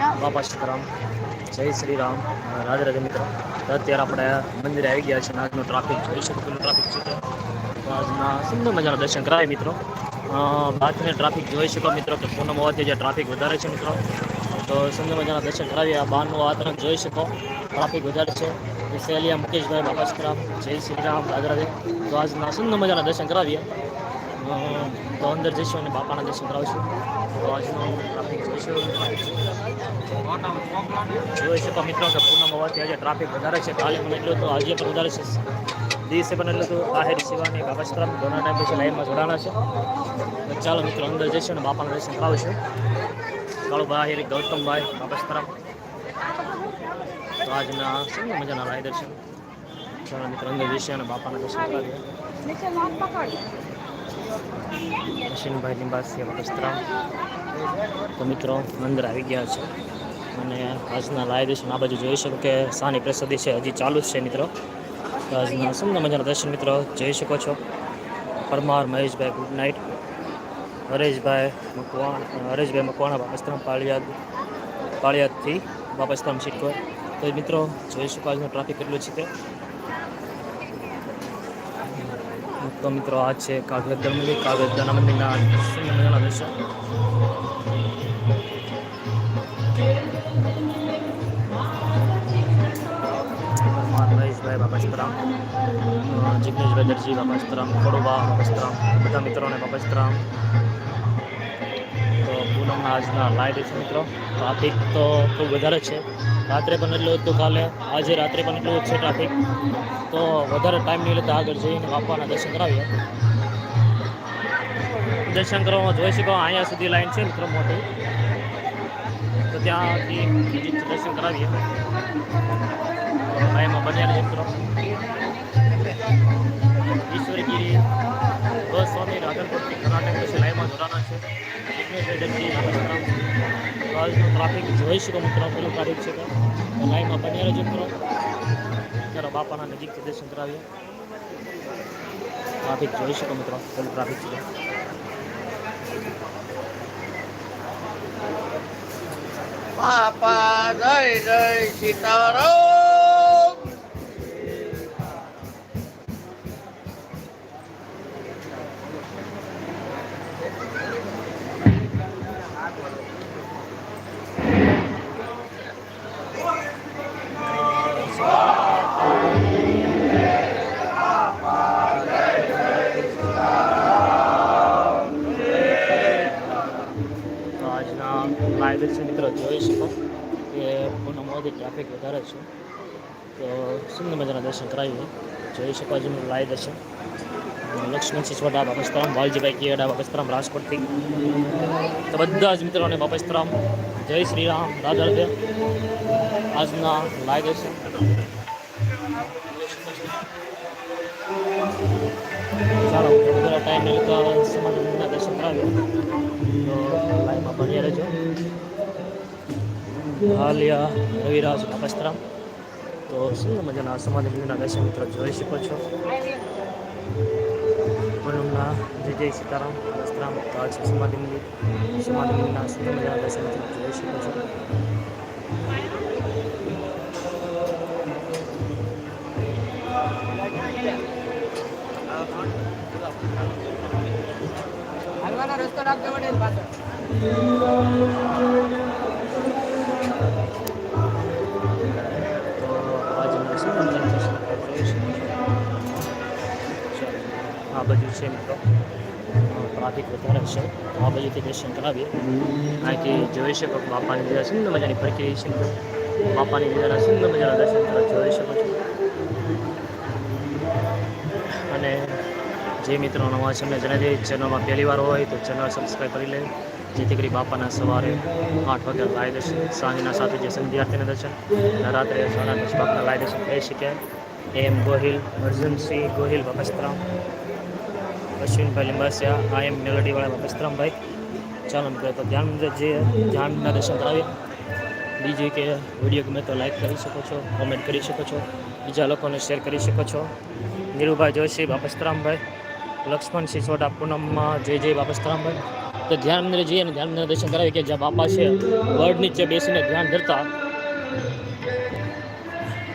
બાપા સીતારામ જય શ્રી રામ રાધે મિત્રો, અત્યારે આપણે મંદિરે આવી ગયા છે આજનો ટ્રાફિક જોઈ શકો પેલો ટ્રાફિક છે તો આજના સુંદર મજાના દર્શન કરાય મિત્રો. બાદને ટ્રાફિક જોઈ શકો મિત્રો કે પૂનમ હોવાથી જે ટ્રાફિક વધારે છે મિત્રો. તો સુંદર મજાના દર્શન કરાવીએ, આ બહારનું વાતાવરણ જોઈ શકો. ટ્રાફિક વધારે છે. સેલિયા મુકેશભાઈ બાપા સીતારામ જય શ્રી રામ રાધે તો આજના સુંદર મજાના દર્શન કરાવીએ. તો અંદર જઈશું અને બાપાના દર્શન કરાવશું. તો આજનું ટ્રાફિક જોઈશું. જોઈ શકો મિત્રો કે હોવાથી આજે ટ્રાફિક વધારે છે. કાલે પણ એટલું તો આજે પણ વધારે છે. દિવસે પણ એટલું તો આહેર શિવાની બાબા સીતારામ ઘણા ટાઈમ પછી લાઈનમાં છે. ચાલો મિત્રો, અંદર જઈશું અને બાપાના દર્શન કરાવશું. કાળુભાઈ આહિર ગૌતમભાઈ સીતારામ તો આજના શું મજાના રાય દર્શન? ચાલો મિત્રો, અંદર જઈશું અને બાપાના દર્શન કરાવીએ. અશ્વિનભાઈ નિવાસી વસ્ત્રામ તો મિત્રો, અંદર આવી ગયા છે. અને આજના લાઈવ દર્શન આ બાજુ જોઈ શકો કે સાની પ્રસાદી છે, હજી ચાલુ જ છે મિત્રો. આજના સુંદર મજાના દર્શન મિત્રો, જોઈ શકો છો. પરમાર, મહેશભાઈ ગુડ નાઇટ હરેશભાઈ મકવાણ હરેશભાઈ મકવાણા બાપસ્તરામ પાળિયાદ, પાળિયાદથી બાપસ્તરામ શીખવા તો મિત્રો, જોઈ શકો આજનો ટ્રાફિક કેટલું છે તે. તો મિત્રો, આ છે કાગલદર મંદિર કાગલદરના મંદિરના મજાના દર્શન. પરમાર મહેશભાઈ બાપા સીતારામ અ, જિગ્નેશભાઈ દરજી બાપા સીતારામ ખોડુબા બધા મિત્રોને બાપા સીતારામ તો પૂનમના આજના લાઈવ છે મિત્રો ટ્રાફિક તો ખૂબ વધારે છે રાત્રે પણ એટલું હતું કાલે આજે રાત્રે પણ એટલું જ છે ટ્રાફિક તો વધારે ટાઈમ નહીં લેતા આગળ જઈને બાપાના દર્શન કરાવીએ દર્શન કરવામાં જોઈ શકો અહીંયા સુધી લાઈન છે મિત્રો મોટી તો ત્યાંથી દર્શન કરાવીએ બન્યા રહેજો મિત્રો ઈશ્વરગીરી, ગોસ્વામી, રાધનપુરથી કર્ણાટક પછી લાઈનમાં જોડાના છે. આજનું ટ્રાફિક જોઈ શકો મિત્રો, પેલું ટ્રાફિક છે તો લાઈનમાં બન્યા રહેજો મિત્રો ચાલો બાપાના નજીકથી દર્શન કરાવીએ. ટ્રાફિક જોઈ શકો મિત્રો, પેલું ટ્રાફિક છે. બાપા, જય જય સીતારામ. દર્શન મિત્રો, જોઈ શકો કે પૂનમ મોદી ટ્રાફિક વધારે છે. તો સુંદર મજાના દર્શન કરાવીએ જોઈ શકો આજનું લાઈવ દર્શન. લક્ષ્મણ સિસોડા બાપસ્તરામ વાલજીભાઈ કિયાડા બાપસ્તરામ રાજકોટથી. તો બધા જ મિત્રોને બાપસ્તરામ જય શ્રી રામ રાધા આજના લાઈ દર્શન. ચાલો, વધારે ટાઈમ નહીં તો સમાજના દર્શન કરાવીએ. તો લાઈનમાં ભણ્યા રહેજો. હાલિયા, રવિરાજ બાપસ્તરામ તો સુંદર મજાના સમાધિ મંદિરના દર્શન મિત્રો? જોઈ શકો છો. પૂનમના જય જય સીતારામ વસ્ત્રામ તો આ છે સમાધિ મંદિર સમાધિ મંદિરના સુંદર મજાના દર્શન મિત્રો. જોઈ શકો છો. રસ્તો વડે પાછળ. આ બાજુ છે મિત્રો. ટ્રાફિક વધારે છે. તો આ બાજુથી દર્શન કરાવીએ. અહીંથી જોઈ શકો બાપાની લીધા સુંદર મજાની પ્રક્રિયા છે. બાપાની લીધા સુંદર મજાના દર્શન કરવા જોઈ શકો છો. અને જે મિત્રો નવા છે, એમને જણાવી ચેનલમાં પહેલી વાર હોય તો ચેનલ સબસ્ક્રાઈબ કરી લે. જેથી કરી બાપાના સવારે આઠ વાગે લાય દર્શન, સાંજના સાથે જે સંધ્યાર્થીના દર્શન રાત્રે સાડા દસ વાગના લાય દર્શન થઈ શકે એમ ગોહિલ અર્જુનસિંહ ગોહિલ બાપસ્તરામ અશ્વિનભાઈ લિંબાસિયા આ એમ મેલડીવાળામાં બાપસ્તરામભાઈ ચાલો મિત્રો તો ધ્યાન જે ધ્યાનના દર્શન કરાવીએ. બીજું કે વીડિયો ગમે તો લાઈક કરી શકો છો કોમેન્ટ કરી શકો છો, બીજા લોકોને શેર કરી શકો છો. નીરુભાઈ જોશી બાપસ્તરામભાઈ લક્ષ્મણ સિસોડા પૂનમમાં જય જય બાપસ્તરામભાઈ તો ધ્યાન મંદિરે જઈએ અને ધ્યાન મંદિર દર્શન કરાવીએ કે જ્યાં બાપા છે વર્ડ નીચે બેસીને ધ્યાન ધરતા.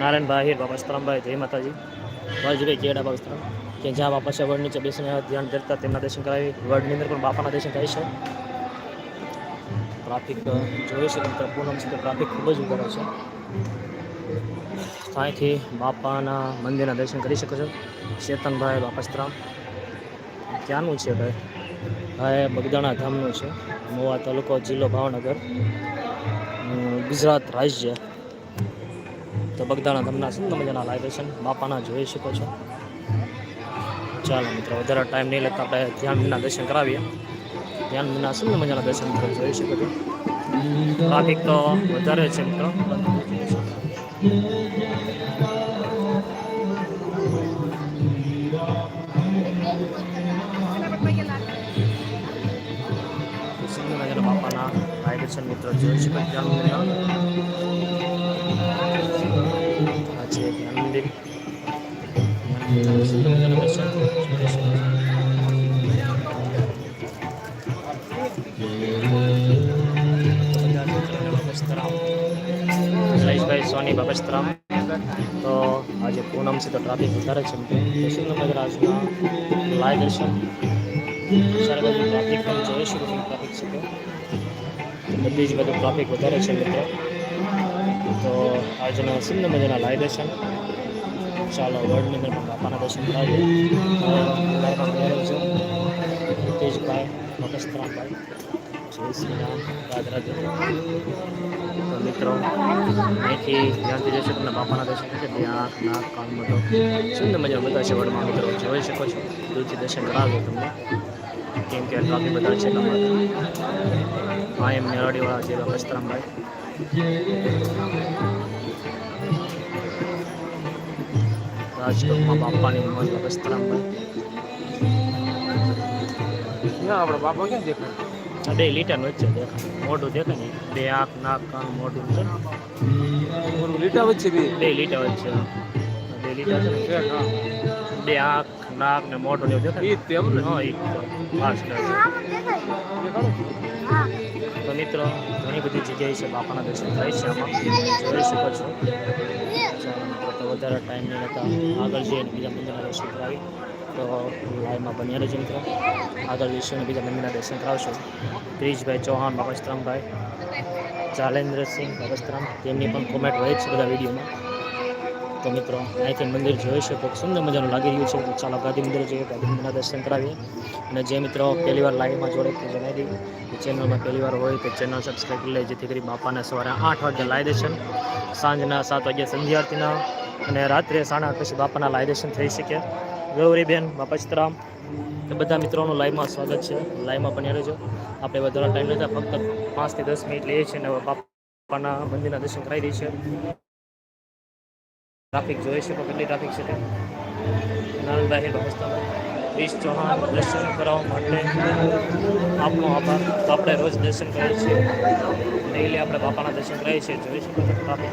નારાયણભાઈ બાપસ્તરામભાઈ જય માતાજી. વાલજીભાઈ કેડા બાપા સ્તરામ કે જ્યાં બાપા છે વડ નીચે બેસીને ધ્યાન ધરતા, તેમના દર્શન કરાવી વડની અંદર પણ બાપાના દર્શન થાય છે. ટ્રાફિક જોઈએ છે કે પૂનમ છે તો ટ્રાફિક ખૂબ જ ઊભો છે. અહીંથી બાપાના મંદિરના દર્શન કરી શકો છો. ચેતનભાઈ બાપસ્તરામ. ક્યાંનું છે ભાઈ? ભાઈ બગદાણા ધામનું છે. મોવા તાલુકો, જિલ્લો ભાવનગર. ગુજરાત રાજ્ય. તો બગદાણા ધામના સુંદર મજાના લાઈવ દર્શન બાપાના જોઈ શકો છો. ચાલો મિત્રો, વધારે ટાઈમ નહીં લેતા, આપણે ધ્યાન દર્શન કરાવીએ. ધ્યાન વિના સુંદર મજાના દર્શન મિત્રો, જોઈ શકો છો. ટ્રાફિક તો વધારે છે મિત્રો. સુંદર બાપાના દર્શન મિત્રો, જોઈ શકો ધ્યાન મંદિર. જયેશભાઈ, સોની બાબસ્તરામ તો આજે પૂનમ છે તો ટ્રાફિક વધારે છે તો. સુંદર આજના લાઈવ દર્શન. ટ્રાફિક પણ જોઈ શકો છો ટ્રાફિક છે તો. બધી જ બધું ટ્રાફિક વધારે છે મિત્રો તો. આજના સુંદર મજાના લાઈવ દર્શન. ચાલો વર્લ્ડ નગરમાં બાપાના દર્શન છે હિતેશભાઈ મકસ્તરામભાઈ જય શ્રી રામ રાધે તો મિત્રો, અહીંથી તમને બાપાના દર્શન થશે ત્યાં આંખ નાક, કાન મોટો સુંદર બધા છે વડમાં મિત્રો જોઈ શકો છો. દૂરથી દર્શન કરાવ્યો તમને. કેમ કે ટ્રાફિક બધા છે હા એમ મેળાડીવાળા છે બસ્તરામભાઈ રાજકોટમાં બાપાની મોજ બસ્તરામભાઈ ના આપણે બાપા ક્યાં દેખાય? બે લીટર વચ્ચે દેખાય. મોઢું દેખાય ને? બે આંખ નાક કાન મોઢું છે. લીટા વચ્ચે બી? બે લીટા વચ્ચે. બે લીટા છે. બે આંખ નાક ને મોઢું એવું દેખાય ઈ તેમ ને? હા એ ફાસ્ટ તો મિત્રો ઘણી બધી જગ્યાએ છે બાપાના દર્શન થાય છે આમાં. જોઈ શકો છો વધારે ટાઈમ નહીં લેતા. આગળ જઈએ બીજા મંદિરના દર્શન કરાવી. તો લાઈવમાં બન્યા રહેજો મિત્રો. આગળ વિશ્વને બીજા મંદિરના દર્શન કરાવશો. ક્રિશભાઈ ચૌહાણ બાબસ્તરામભાઈ ચાલેન્દ્રસિંહ બાબસ્તરામ તેમની પણ કોમેન્ટ હોય છે બધા વિડીયોમાં. તો મિત્રો, અહીંથી મંદિર જોઈ શકો. સુંદર મજાનું લાગી રહ્યું છે. તો ચાલો ગાંધી મંદિર જોઈએ. ગાંધી મંદિરના દર્શન કરાવીએ. અને જે મિત્રો પહેલી વાર લાઈવમાં જોડે તે જણાવી દઈએ ચેનલમાં પહેલી વાર હોય તો ચેનલ સબસ્ક્રાઈબ કરી લે જેથી કરી બાપાને સવારે આઠ વાગે લાઈ દર્શન સાંજના સાત વાગ્યે સંધ્યા આરતીના અને રાત્રે સાડા આઠ પછી બાપાના લાઈ દર્શન થઈ શકે. ગૌરીબેન, બાપચતરામ. એ બધા મિત્રોનું લાઈવમાં સ્વાગત છે. લાઈવમાં બન્યા રહેજો. આપણે વધારે ટાઈમ લેતા ફક્ત પાંચથી દસ મિનિટ લઈએ છીએ અને બાપાના મંદિરના દર્શન કરાવી દઈએ છીએ. ટ્રાફિક જોઈએ છે કેટલી ટ્રાફિક છે નારાયણભાઈ બાબસ્તા ક્રિશ ચૌહાણ દર્શન કરાવવા માટે આપનો આભાર. તો આપણે રોજ દર્શન કરીએ છીએ. ડેઈલી આપણે બાપાના દર્શન કરીએ છીએ. જોઈ શકો ટ્રાફિક.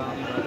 job. But...